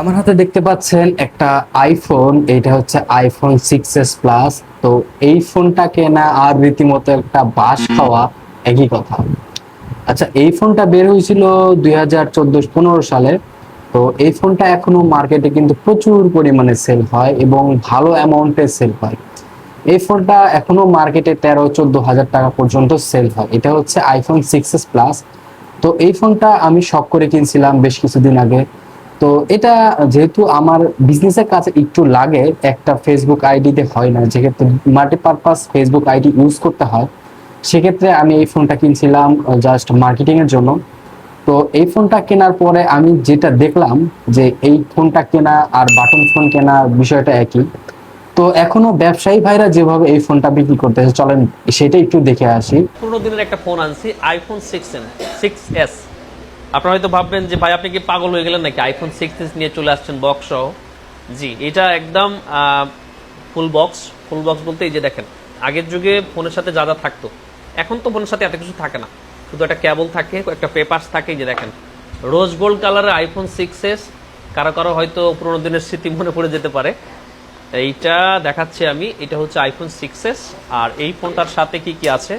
আমার হাতে দেখতে পাচ্ছেন একটা আইফোন এটা হচ্ছে আইফোন সিক্স এস প্লাস তো এই ফোনটা কেনা আর রীতিমতো একটা বাস খাওয়া একই কথা। আচ্ছা এই ফোনটা বের হয়েছিল দুই হাজার চোদ্দ পনেরো সালে। তো এই ফোনটা এখনও মার্কেটে কিন্তু প্রচুর পরিমাণে সেল হয় এবং ভালো অ্যামাউন্টে সেল হয়। এই ফোনটা এখনও মার্কেটে তেরো, চোদ্দ হাজার টাকা পর্যন্ত সেল হয়। এটা হচ্ছে আইফোন সিক্স এস প্লাস তো এই ফোনটা আমি শখ করে কিনছিলাম বেশ কিছুদিন আগে। তো এটা যেহেতু আমার বিজনেসের কাছে একটু লাগে, একটা ফেসবুক আইডিতে হয় না যেক্ষেত্রে মাল্টিপারপাস ফেসবুক আইডি ইউজ করতে হয়, সেক্ষেত্রে আমি এই ফোনটা কিনছিলাম জাস্ট মার্কেটিং এর জন্য। তো এই ফোনটা কেনার পরে আমি যেটা দেখলাম যে এই ফোনটা কেনা আর বাটন ফোন কেনা বিষয়টা একই। তো এখনও ব্যবসায়ী ভাইরা যেভাবে এই ফোনটা বিক্রি করতেছে, চলেন সেটা একটু দেখে আসি। পুরোনো দিনের একটা ফোন আনছি iPhone six and six S আপনারা হয়তো ভাববেন যে ভাই, আপনি কি পাগল হয়ে গেলেন নাকি? আইফোন সিক্স নিয়ে চলে আসছেন বক্স সহ। জি, এটা একদম ফুল বক্স ফুল বক্স বলতে এই যে দেখেন, আগের যুগে ফোনের সাথে যা যা থাকতো। এখন তো ফোনের সাথে এত কিছু থাকে না। শুধু একটা কেবল থাকে, একটা পেপার্স থাকে যে দেখেন। রোজ গোল্ড কালারের আইফোন সিক্স এস কারও কারও হয়তো পুরোনো দিনের স্মৃতি মনে পড়ে যেতে পারে। এইটা দেখাচ্ছি আমি। এটা হচ্ছে আইফোন সিক্স এস আর এই ফোনটার সাথে কি কি আছে?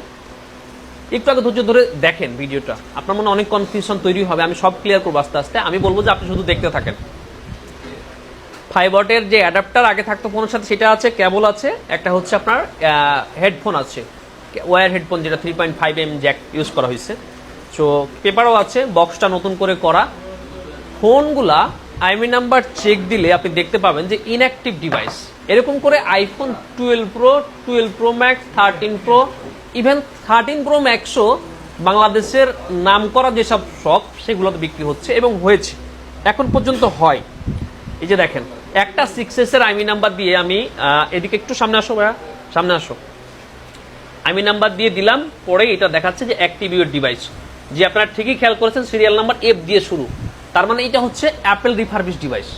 একটু আগে ধৈর্য ধরে দেখেন ভিডিওটা। আপনার মনে অনেক কনফিউশন তৈরি হবে, আমি সব ক্লিয়ার করব আস্তে আস্তে। আমি বলব যে আপনি শুধু দেখতে থাকেন। ফাইবটের যে অ্যাডাপ্টার আগে থাকতো ফোনের সাথে, সেটা আছে কেবল আছে, একটা হচ্ছে আপনার হেডফোন আছে। ওয়ার হেডফোন যেটা three point five M jack use করা হয়েছে। সো পেপারও আছে বক্সটা নতুন করে করা। ফোনগুলা আইমি নাম্বার চেক দিলে আপনি দেখতে পাবেন যে ইনঅ্যাক্টিভ ডিভাইস এরকম করে iPhone twelve pro twelve pro max thirteen pro even thirteen pro ম্যাক্সও বাংলাদেশের নাম করা যেসব শপ সেগুলোতে বিক্রি হচ্ছে এবং হয়েছে। এখন পর্যন্ত হয়। এই যে দেখেন, একটা সিক্স এর আইমি নাম্বার দিয়ে আমি এদিকে একটু সামনে আসো ভাইয়া, সামনে আসো। আমি নাম্বার দিয়ে দিলাম পরে এটা দেখাচ্ছে যে অ্যাক্টিভিউর ডিভাইস যে আপনারা ঠিকই খেয়াল করেছেন সিরিয়াল নাম্বার এফ দিয়ে শুরু। তার মানে এটা হচ্ছে অ্যাপেল রিফারবিশ ডিভাইস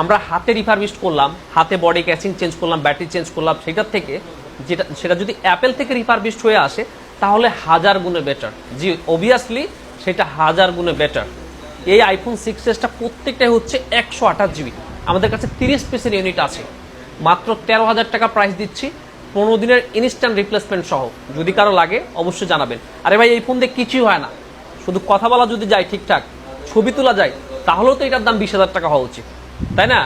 আমরা হাতে রিফারবিশ করলাম, হাতে বডি ক্যাচিং চেঞ্জ করলাম ব্যাটারি চেঞ্জ করলাম, সেটার থেকে যেটা, সেটা যদি অ্যাপেল থেকে রিফারবিশড হয়ে আসে, তাহলে হাজার গুণে বেটার জি অবভিয়াসলি সেটা হাজার গুণে বেটার এই আইফোন সিক্স এসটা প্রত্যেকটাই হচ্ছে একশো আঠাশ জিবি আমাদের কাছে তিরিশ পিসের ইউনিট আছে। মাত্র তেরো হাজার টাকা প্রাইস দিচ্ছি। পনেরো দিনের ইনস্ট্যান্ট রিপ্লেসমেন্ট সহ। যদি কারও লাগে, অবশ্যই জানাবেন। আরে ভাই, এই ফোন দিয়ে কিছুই হয় না। শুধু কথা বলা যদি যায় ঠিকঠাক, ছবি তোলা যায়, তাহলেও তো এটার দাম বিশ হাজার টাকা হওয়া উচিত। তাই না?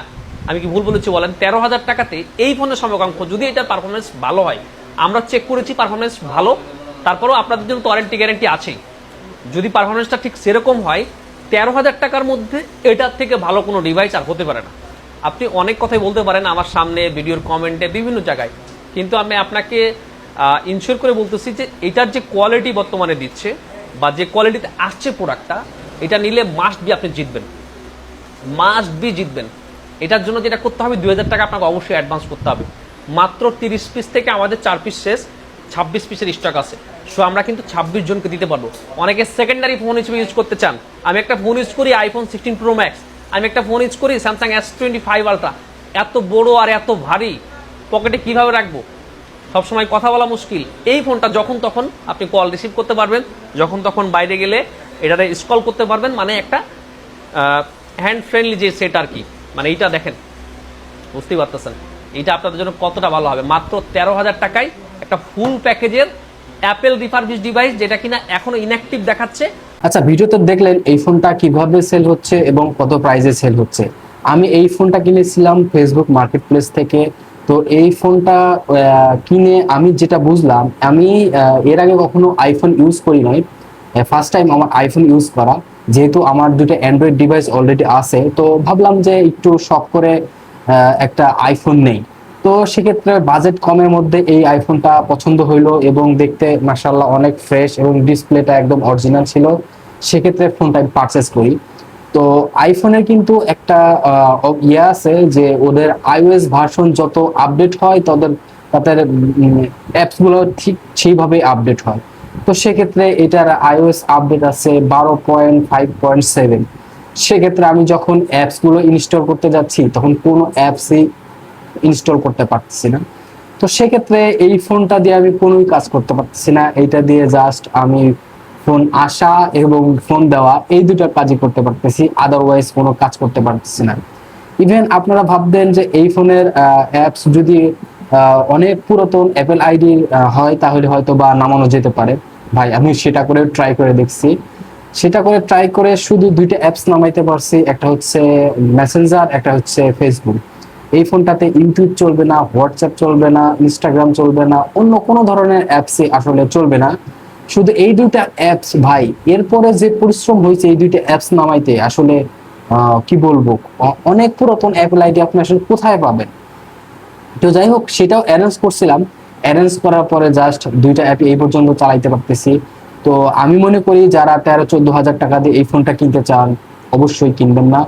আমি কি ভুল বলেছি বলেন? তেরো হাজার টাকাতে এই ফোনের সমকাঙ্ক্ষ, যদি এটার পারফরমেন্স ভালো হয়, আমরা চেক করেছি পারফরমেন্স ভালো, তারপরেও আপনাদের জন্য ওয়ারেন্টি গ্যারেন্টি আছেই। যদি পারফরমেন্সটা ঠিক সেরকম হয়, তেরো হাজার টাকার মধ্যে এটার থেকে ভালো কোনো ডিভাইস আর হতে পারে না। আপনি অনেক কথাই বলতে পারেন আমার সামনে, ভিডিওর কমেন্টে বিভিন্ন জায়গায়। কিন্তু আমি আপনাকে ইনশিওর করে বলতেছি যে এটার যে কোয়ালিটি বর্তমানে দিচ্ছে বা যে কোয়ালিটিতে আসছে প্রোডাক্টটা এটা নিলে মাস্ট বি আপনি জিতবেন। মাস্ট বি জিতবেন। এটার জন্য যেটা করতে হবে, দুই হাজার টাকা আপনাকে অবশ্যই অ্যাডভান্স করতে হবে। মাত্র তিরিশ পিস থেকে আমাদের চার পিস শেষ, ছাব্বিশ পিসের স্টক আছে। সো আমরা কিন্তু ছাব্বিশ জনকে দিতে পারব। অনেকে সেকেন্ডারি ফোন হিসেবে ইউজ করতে চান। আমি একটা ফোন ইউজ করি আইফোন সিক্সটিন প্রো ম্যাক্স আমি একটা ফোন ইউজ করি Samsung S twenty five ultra এত বড় আর এত ভারী পকেটে কীভাবে রাখব? সবসময় কথা বলা মুশকিল। এই ফোনটা যখন তখন আপনি কল রিসিভ করতে পারবেন। যখন তখন বাইরে গেলে এটাতে স্কল করতে পারবেন। মানে একটা হ্যান্ড ফ্রেন্ডলি যে সেট আর কি মানে এইটা দেখেন, বুঝতেই পারতেছেন। এইটা আপনাদের জন্য কতটা ভালো হবে। মাত্র তেরো হাজার টাকায় একটা ফুল প্যাকেজের অ্যাপেল রিফারবিশ ডিভাইস যেটা কিনা এখনও ইনঅ্যাক্টিভ দেখাচ্ছে। আচ্ছা ভিডিওতে দেখলেন এই ফোনটা কীভাবে সেল হচ্ছে এবং কত প্রাইসে সেল হচ্ছে। আমি এই ফোনটা কিনেছিলাম ফেসবুক মার্কেট প্লেস থেকে। তো এই ফোনটা কিনে আমি যেটা বুঝলাম, আমি এর আগে কখনো আইফোন ইউজ করি নাই। ফার্স্ট টাইম আমার আইফোন ইউজ করা। যেহেতু আমার দুটো অ্যান্ড্রয়েড ডিভাইস অলরেডি আছে, তো ভাবলাম যে একটু শখ করে একটা আইফোন নেই। তো সেক্ষেত্রে বাজেট কমের মধ্যে এই আইফোনটা পছন্দ হইল এবং দেখতে মাসাল্লাহ অনেক ফ্রেশ এবং ডিসপ্লেটা একদম অরিজিনাল ছিল। সেক্ষেত্রে ফোনটা আমি পারচেস করি। তো আইফোনের কিন্তু একটা ইয়ে আছে যে ওদের আইওএস ভার্সন যত আপডেট হয়, তাদের তাদের অ্যাপসগুলো ঠিক সেইভাবে আপডেট হয়। তো সেক্ষেত্রে এটার আইওএস আপডেট আছে বারো পয়েন্ট ফাইভ পয়েন্ট সেভেন সেক্ষেত্রে আমি যখন অ্যাপসগুলো ইনস্টল করতে যাচ্ছি, তখন কোনো অ্যাপসই ইনস্টল করতে পারতেছি না। তো সেক্ষেত্রে এই ফোনটা দিয়ে আমি কোনোই কাজ করতে পারতেছি না। এইটা দিয়ে জাস্ট আমি ফোন আসা এবং ফোন দেওয়া, এই দুটো কাজই করতে পারতেছি। আদারওয়াইজ কোনো কাজ করতে পারতেছি না। ইভেন আপনারা ভাববেন যে এই ফোনের অ্যাপস যদি অনেক পুরাতন অ্যাপেল আইডি হয়, তাহলে হয়তো বা নামানো যেতে পারে। ভাই, আমি সেটা করে ট্রাই করে দেখছি। সেটা করে ট্রাই করে শুধু দুইটা অ্যাপস নামাইতে পারছি, একটা হচ্ছে মেসেঞ্জার একটা হচ্ছে ফেসবুক এই ফোনটাতে ইউটিউব চলবে না হোয়াটসঅ্যাপ চলবে না ইনস্টাগ্রাম চলবে না, অন্য কোনো ধরনের অ্যাপসই আসলে চলবে না। শুধু এই দুইটা অ্যাপস ভাই, এরপরে যে পরিশ্রম হয়েছে এই দুইটা অ্যাপস নামাইতে, আসলে কি বলব অনেক পুরাতন অ্যাপেল আইডি আপনি আসলে কোথায় পাবেন? তো যাই হোক, সেটাও অ্যারেঞ্জ করছিলাম। অ্যারেঞ্জ করার পরে জাস্ট দুইটা অ্যাপ এই পর্যন্ত চালাইতে পারতেছি। তো আমি মনে করি যারা তেরো চোদ্দ হাজার টাকা দিয়ে এই ফোনটা কিনতে চান, অবশ্যই কিনবেন না।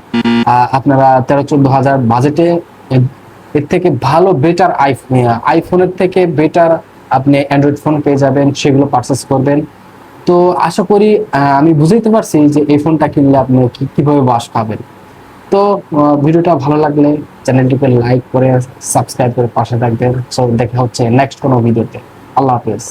আপনারা তেরো চোদ্দ হাজার বাজেটে এর থেকে ভালো বেটার আইফোন আইফোনের থেকে বেটার আপনি অ্যান্ড্রয়েড ফোন পেয়ে যাবেন, সেগুলো পারচেস করবেন। তো আশা করি আমি বুঝাইতে পারছি যে এই ফোনটা কিনলে আপনি কীভাবে বাস পাবেন। তো ভিডিওটা ভালো লাগলে চ্যানেলটিকে লাইক করে সাবস্ক্রাইব করে পাশে থাকবেন। সো দেখা হচ্ছে নেক্সট কোনো ভিডিওতে। আল্লাহ হাফেজ।